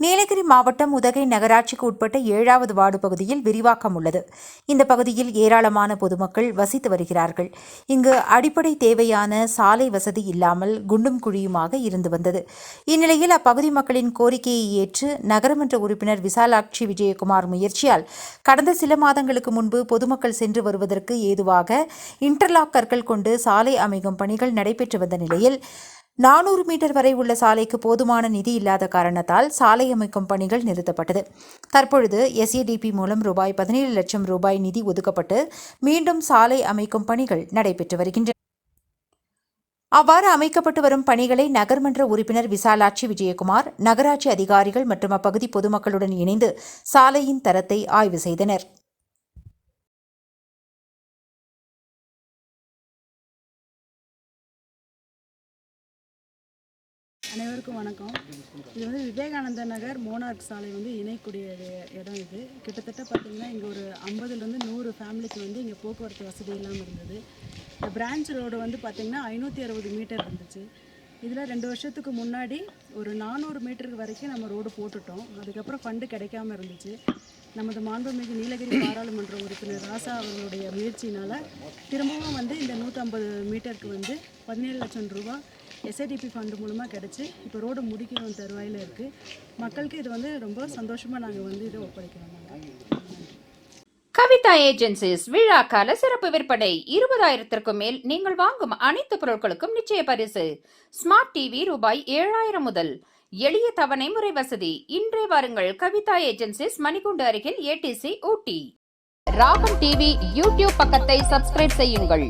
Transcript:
நீலகிரி மாவட்டம் உதகை நகராட்சிக்கு உட்பட்ட ஏழாவது வார்டு பகுதியில் விரிவாக்கம் உள்ளது. இந்த பகுதியில் ஏராளமான பொதுமக்கள் வசித்து வருகிறார்கள். இங்கு அடிப்படை தேவையான சாலை வசதி இல்லாமல் குண்டும் குழியுமாக இருந்து வந்தது. இந்நிலையில் அப்பகுதி மக்களின் கோரிக்கையை ஏற்று நகரமன்ற உறுப்பினர் விசாலாட்சி விஜயகுமார் முயற்சியால் கடந்த சில மாதங்களுக்கு முன்பு பொதுமக்கள் சென்று வருவதற்கு ஏதுவாக இன்டர்லாக் கற்கள் கொண்டு சாலை அமைக்கும் பணிகள் நடைபெற்று வந்த நிலையில் நானூறு மீட்டர் வரை உள்ள சாலைக்கு போதுமான நிதி இல்லாத காரணத்தால் சாலை அமைக்கும் பணிகள் நிறுத்தப்பட்டது. தற்பொழுது எஸ்ஏடிபி மூலம் ரூபாய் பதினேழு லட்சம் ரூபாய் நிதி ஒதுக்கப்பட்டு மீண்டும் சாலை அமைக்கும் பணிகள் நடைபெற்று வருகின்றன. அவ்வாறு அமைக்கப்பட்டு வரும் பணிகளை நகர்மன்ற உறுப்பினர் விசாலாட்சி விஜயகுமார் நகராட்சி அதிகாரிகள் மற்றும் அப்பகுதி பொதுமக்களுடன் இணைந்து சாலையின் தரத்தை ஆய்வு செய்தனர். அனைவருக்கும் வணக்கம். இது வந்து விவேகானந்த நகர் மோனார்க் சாலை வந்து இணைக்கூடிய இடம் இது. கிட்டத்தட்ட பார்த்திங்கன்னா இங்கே ஒரு ஐம்பதுலேருந்து நூறு ஃபேமிலிக்கு வந்து இங்கே போக்குவரத்து வசதி இல்லாமல் இருந்தது. இந்த பிரான்ச் ரோடு வந்து பார்த்திங்கன்னா ஐநூற்றி அறுபது மீட்டர் இருந்துச்சு. இதில் ரெண்டு வருஷத்துக்கு முன்னாடி ஒரு நானூறு மீட்டருக்கு வரைக்கும் நம்ம ரோடு போட்டுட்டோம். அதுக்கப்புறம் ஃபண்டு கிடைக்காம இருந்துச்சு. நமது மாண்புமிகு நீலகிரி பாராளுமன்ற உறுப்பினர் ராசா அவர்களுடைய முயற்சியினால் திரும்பவும் வந்து இந்த நூற்றம்பது மீட்டருக்கு வந்து பதினேழு லட்சம் ரூபா எஸ்ஐடிபி ஃபண்டு மூலமாக கிடச்சி இப்போ ரோடு முடிக்கணும் தருவாயில் இருக்குது மக்களுக்கு இது வந்து ரொம்ப சந்தோஷமாக நாங்கள் வந்து இதை ஒப்படைக்கிறோம். கவிதா ஏஜென்சிஸ் விழா கால சிறப்பு விற்பனை. இருபதாயிரத்திற்கும் மேல் நீங்கள் வாங்கும் அனைத்து பொருட்களுக்கும் நிச்சய பரிசு. ஸ்மார்ட் டிவி ரூபாய் ஏழாயிரம் முதல். எளிய தவணை முறை வசதி. இன்றே வாருங்கள் கவிதா ஏஜென்சிஸ் மணிக்கூண்டு அருகில் ஏடிசி ஊட்டி. ராகம் டிவி யூடியூப் பக்கத்தை சப்ஸ்கிரைப் செய்யுங்கள்.